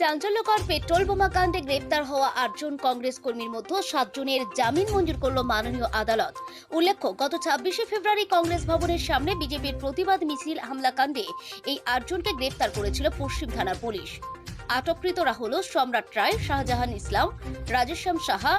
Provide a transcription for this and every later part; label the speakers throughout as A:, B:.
A: চাঞ্চল্যকর পেট্রোল বোমা কাণ্ডে গ্রেপ্তার হওয়া আটজন কংগ্রেস কর্মীর মধ্যে সাতজনের জামিন মঞ্জুর করল মাননীয় আদালত। উল্লেখ্য, গত ছাব্বিশে ফেব্রুয়ারি কংগ্রেস ভবনের সামনে বিজেপির প্রতিবাদ মিছিল হামলাকাণ্ডে এই আটজনকে গ্রেপ্তার করেছিল পশ্চিম থানার পুলিশ। আটককৃতরা হল সম্রাট রায়, শাহজাহান ইসলাম, রাজেশ্যাম সাহা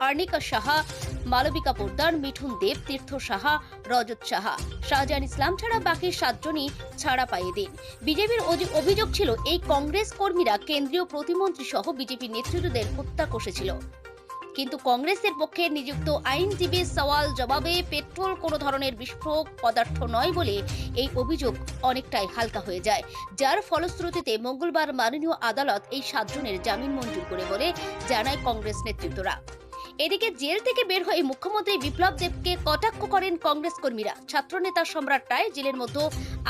A: আর্নিকা সাহা, মালবিকা পোদ্দার, মিঠুন দেব, তীর্থ সাহা, রজত সাহা। শাহজাহান ইসলাম ছাড়া বাকি সাতজনই ছাড়া পাইয়ে দিন। বিজেপির অভিযোগ ছিল, এই কংগ্রেস কর্মীরা কেন্দ্রীয় প্রতিমন্ত্রী সহ বিজেপি নেতৃত্বদের হত্যা কষেছিল। কিন্তু কংগ্রেসের পক্ষে নিযুক্ত আইনজীবী সওয়াল জবাবে পেট্রোল কোনো ধরনের বিস্ফোরক পদার্থ নয় বলে এই অভিযোগ অনেকটাই হালকা হয়ে যায়। যার ফলশ্রুতিতে মঙ্গলবার মাননীয় আদালত এই সাতজনের জামিন মঞ্জুর করে বলে জানায় কংগ্রেস নেতৃত্বরা। এদিকে জেল থেকে বের হয়ে মুখ্যমন্ত্রী বিপ্লব দেবকে কটাক্ষ করেন কংগ্রেস কর্মীরা। ছাত্রনেতা সম্রাট রায় জেলের মধ্যে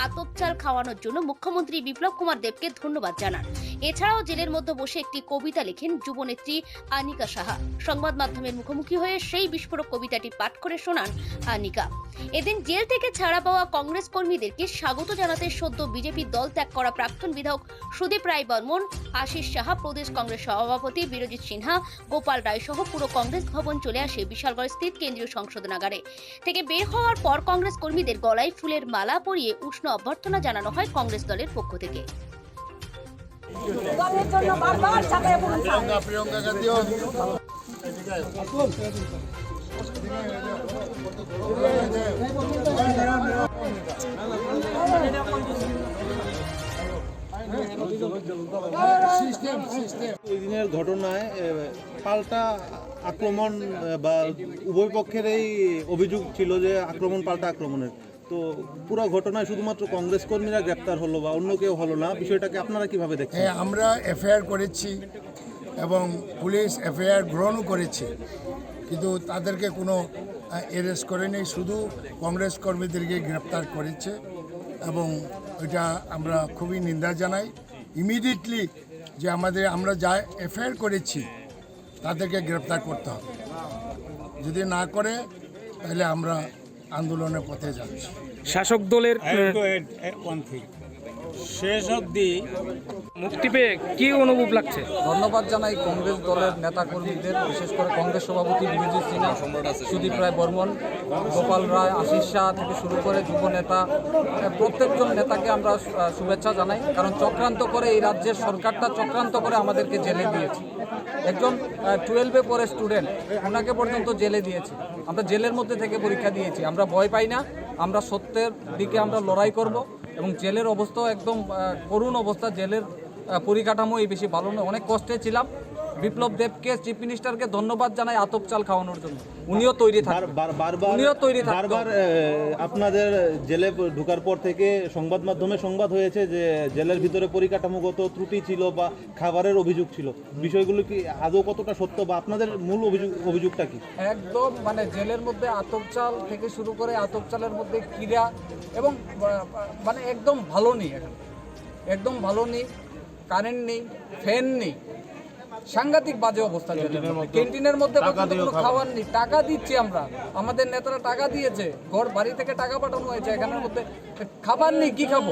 A: আতপ চাল খাওয়ানোর জন্য মুখ্যমন্ত্রী বিপ্লব কুমার দেবকে ধন্যবাদ জানান। এছাড়াও জেলের মধ্যে বসে একটি কবিতা লেখেন যুবনেত্রী আনিকা সাহা। সংবাদ মাধ্যমের মুখোমুখি হয়ে সেই বিস্ফোরক কবিতাটি পাঠ করে শোনান আনিকা। এদিন জেল থেকে ছাড়া পাওয়া কংগ্রেস কর্মীদেরকে স্বাগত জানাতে সদ্য বিজেপি দল ত্যাগ করা প্রাক্তন বিধায়ক সুদীপ রায় বর্মন, আশিস সাহা, প্রদেশ কংগ্রেস সভাপতি বিরজিৎ সিনহা, গোপাল রায় সহ পুরো কংগ্রেস ভবন চলে আসে বিশালগড় স্থিত কেন্দ্রীয় সংশোধনাগারে থেকে বের হওয়ার পর কংগ্রেস কর্মীদের গলায় ফুলের মালা পরিয়ে উষ্ণ অভ্যর্থনা জানানো হয় কংগ্রেস দলের পক্ষ থেকে।
B: দলের জন্য বারবার চাপায় পড়ুন
C: ওই দিনের ঘটনায় পাল্টা আক্রমণ, বা উভয় এই অভিযোগ ছিল যে আক্রমণ পাল্টা আক্রমণের। তো পুরো ঘটনায় শুধুমাত্র কংগ্রেস কর্মীরা গ্রেপ্তার হলো বা অন্য কেউ হলো না, বিষয়টাকে আপনারা কীভাবে দেখছেন?
D: হ্যাঁ আমরা এফআইআর করেছি এবং পুলিশ এফআইআর গ্রহণও করেছে, কিন্তু তাদেরকে কোনো অ্যারেস্ট করেনি, শুধু কংগ্রেস কর্মীদেরকে গ্রেপ্তার করেছে এবং এটা আমরা খুবই নিন্দা জানাই। ইমিডিয়েটলি যে আমাদের, আমরা যা এফআইআর করেছি তাদেরকে গ্রেপ্তার করতে হবে। যদি না করে তাহলে আমরা আন্দোলনের পথে যাচ্ছি।
E: শাসক দলের
F: শেষ অবধি
E: মুক্তি পেয়ে কি অনুভব লাগছে?
G: ধন্যবাদ জানাই কংগ্রেস দলের নেতাকর্মীদের, বিশেষ করে কংগ্রেস সভাপতি বিরোজিৎ সিনহা, সুদীপ রায় বর্মন, গোপাল রায়, আশিস শাহ থেকে শুরু করে যুব নেতা প্রত্যেকজন নেতাকে আমরা শুভেচ্ছা জানাই। কারণ চক্রান্ত করে এই রাজ্যের সরকারটা চক্রান্ত করে আমাদেরকে জেলে দিয়েছে। একজন টুয়েলভে পড়ে স্টুডেন্ট ওনাকে পর্যন্ত জেলে দিয়েছে। আমরা জেলের মধ্যে থেকে পরীক্ষা দিয়েছি। আমরা ভয় পাই না। আমরা সত্যের দিকে আমরা লড়াই করব এবং জেলের অবস্থাও একদম করুণ অবস্থা। জেলের পরিকাঠামো এই বেশি ভালো নয়। অনেক কষ্টে ছিলাম। বিপ্লব দেবকে চিফ মিনিস্টারকে ধন্যবাদ জানাই আতপ চাল খাওয়ানোর জন্য। উনিও তৈরি
C: বার- বার- বারবার
G: উনিও তৈরি।
C: বারবার আপনাদের জেলে ঢোকার পর থেকে সংবাদ মাধ্যমে সংবাদ হয়েছে যে জেলের ভিতরে পরিকাঠামোগত ত্রুটি ছিল বা খাবারের অভিযোগ ছিল। বিষয়গুলো কি আদৌ কতটা সত্য বা আপনাদের মূল অভিযোগ অভিযোগটা কি?
G: একদম মানে জেলের মধ্যে আতপ চাল থেকে শুরু করে আতপ চালের মধ্যে ক্রীড়া এবং মানে একদম ভালো নেই এখানে। একদম ভালো নেই। কারেন্ট নেই ফ্যান নেই। সাংঘাতিক বাজে অবস্থা ক্যান্টিনের মধ্যে কোনো খাবার নেই টাকা দিচ্ছি আমরা। আমাদের নেতারা টাকা দিয়েছে ঘর বাড়ি থেকে টাকা পাঠানো হয়েছে এখানের মধ্যে খাবার নেই কি খাব?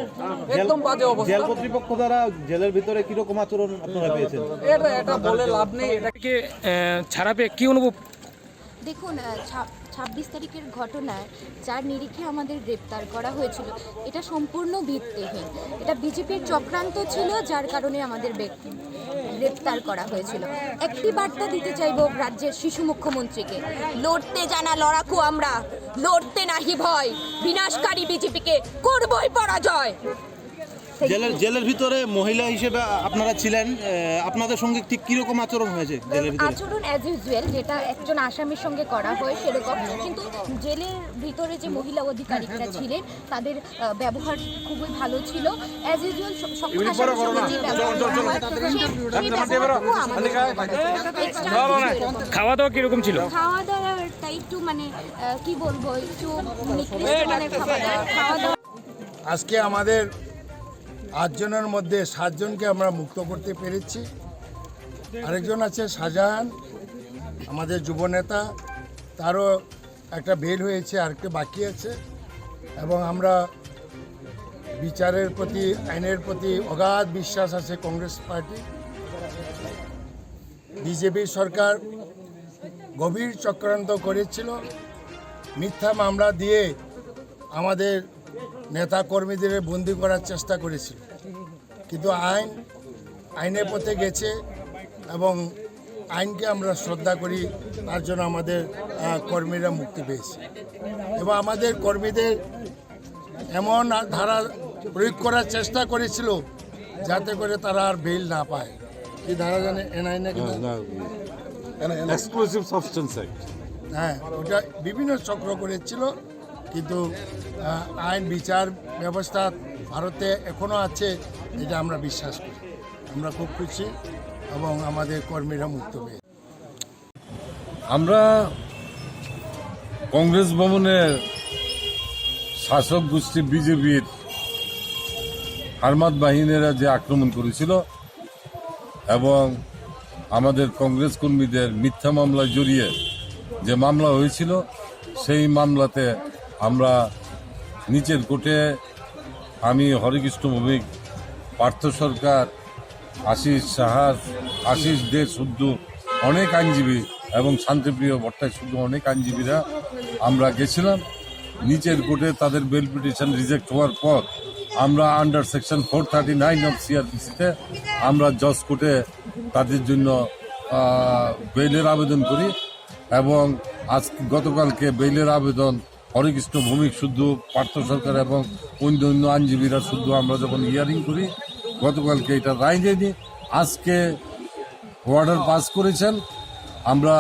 G: একদম বাজে
C: জেল
G: অবস্থা
C: কর্তৃপক্ষ দ্বারা জেলের ভিতরে কীরকম আচরণ আপনারা পেয়েছেন?
G: এটা এটা বলে লাভ নেই এটাকে
E: থেকে আহ, ছাড়া পেয়ে কি অনুভব?
H: দেখুন ছাব্বিশ তারিখের ঘটনায় যার নিরিখে আমাদের গ্রেপ্তার করা হয়েছিল। এটা সম্পূর্ণ ভিত্তিহীন। এটা বিজেপির চক্রান্ত ছিল, যার কারণে আমাদের বে- গ্রেপ্তার করা হয়েছিল। একটি বার্তা দিতে চাইব রাজ্যের শিশু মুখ্যমন্ত্রীকে। লড়তে জানা লড়াকু আমরা, লড়তে নাহি ভয়। বিনাশকারী বিজেপিকে করবই পরাজয়।
C: জেলের জেলের ভিতরে মহিলা হিসেবে আপনারা ছিলেন আপনাদের সঙ্গে ঠিক কীরকম আচরণ হয়েছে জেলের ভিতরে?
H: আচরণ অ্যাজ ইউজুয়াল যেটা একজন আসামির সঙ্গে করা হয় সেরকম কিন্তু জেলের ভিতরে যে মহিলা অধিকারিকরা ছিলেন তাদের ব্যবহার খুবই ভালো ছিল। অ্যাজ ইউজুয়াল সকল আসামির সঙ্গে যে ব্যবহার।
E: খাওয়া দাওয়া কীরকম ছিল?
H: খাওয়া দাওয়াটা একটু মানে কি বলব একটু খাওয়া দাওয়া
D: আজকে আমাদের আটজনের মধ্যে সাতজনকে আমরা মুক্ত করতে পেরেছি। আরেকজন আছে শাহজাহান, আমাদের যুবনেতা তারও একটা বেল হয়েছে, আরেকটা বাকি আছে। এবং আমরা বিচারের প্রতি, আইনের প্রতি অগাধ বিশ্বাস আছে কংগ্রেস পার্টি। বিজেপি সরকার গভীর চক্রান্ত করেছিল। মিথ্যা মামলা দিয়ে আমাদের নেতা কর্মীদের বন্দি করার চেষ্টা করেছিল। কিন্তু আইন আইনের পথে গেছে এবং আইনকে আমরা শ্রদ্ধা করি তার জন্য আমাদের কর্মীরা মুক্তি পেয়েছে। এবং আমাদের কর্মীদের এমন ধারা প্রয়োগ করার চেষ্টা করেছিল যাতে করে তারা আর বেল না পায়। কি ধারা জানে এনআই না কিন্তু
F: এক্সক্লুসিভ সাবস্টেন্স
D: হ্যাঁ ওটা বিভিন্ন চক্র করেছিল। কিন্তু আইন, বিচার ব্যবস্থা ভারতে এখনও আছে, এটা আমরা বিশ্বাস করি। আমরা খুব খুশি এবং আমাদের কর্মীরা মুক্ত পেয়ে
F: আমরা কংগ্রেস ভবনের শাসক গোষ্ঠী বিজেপির হারমাত বাহিনীরা যে আক্রমণ করেছিল এবং আমাদের কংগ্রেস কর্মীদের মিথ্যা মামলায় জড়িয়ে যে মামলা হয়েছিল, সেই মামলাতে আমরা নিচের কোর্টে আমি হরেকৃষ্ণ ভৌমিক, পার্থ সরকার, আশিস সাহা, আশিস দে শুদ্ধ, অনেক আইনজীবী এবং শান্তিপ্রিয় ভট্টাচার্য শুদ্ধ অনেক আইনজীবীরা আমরা গেছিলাম। নিচের কোর্টে তাদের বেল পিটিশন রিজেক্ট হওয়ার পর আমরা under section four thirty nine of সিআরপিসিতে আমরা জজ কোর্টে তাদের জন্য বেইলের আবেদন করি এবং আজ গতকালকে বেইলের আবেদন হরেকৃষ্ণ ভৌমিক শুদ্ধ, পার্থ সরকার এবং অন্য অন্য আইনজীবীরা শুদ্ধ, আমরা যখন হিয়ারিং করি, গতকালকে এটা রায় দেয়নি। আজকে অর্ডার পাস করেছেন। আমরা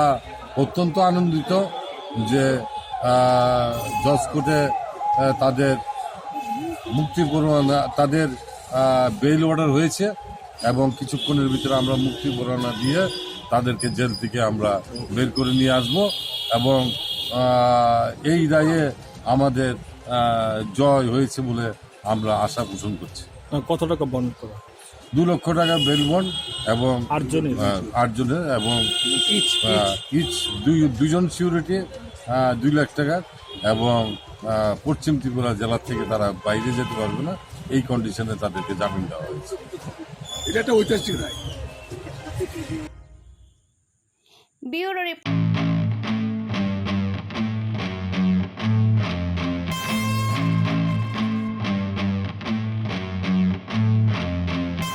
F: অত্যন্ত আনন্দিত যে জজ কোর্টে তাদের মুক্তি তাদের বেল অর্ডার হয়েছে এবং কিছুক্ষণের ভিতরে আমরা মুক্তি পরোয়ানা দিয়ে তাদেরকে জেল থেকে আমরা বের করে নিয়ে আসব এবং এই রায়ে আমাদের জয় হয়েছে বলে আমরা আশা পোষণ করছি।
E: কত টাকা বন্ধ করা?
F: দু লক্ষ টাকা বেল বন্ড এবং
E: আটজনের
F: আটজনের এবং ইচ দুই দুজন সিউরিটি দুই লাখ টাকা এবং পশ্চিম ত্রিপুরা জেলা থেকে তারা বাইরে যেতে পারবে না। এই কন্ডিশনে তাদেরকে জামিন দেওয়া হয়েছে।
A: এটা একটা ঐতিহাসিক ব্যুরো রিপোর্ট।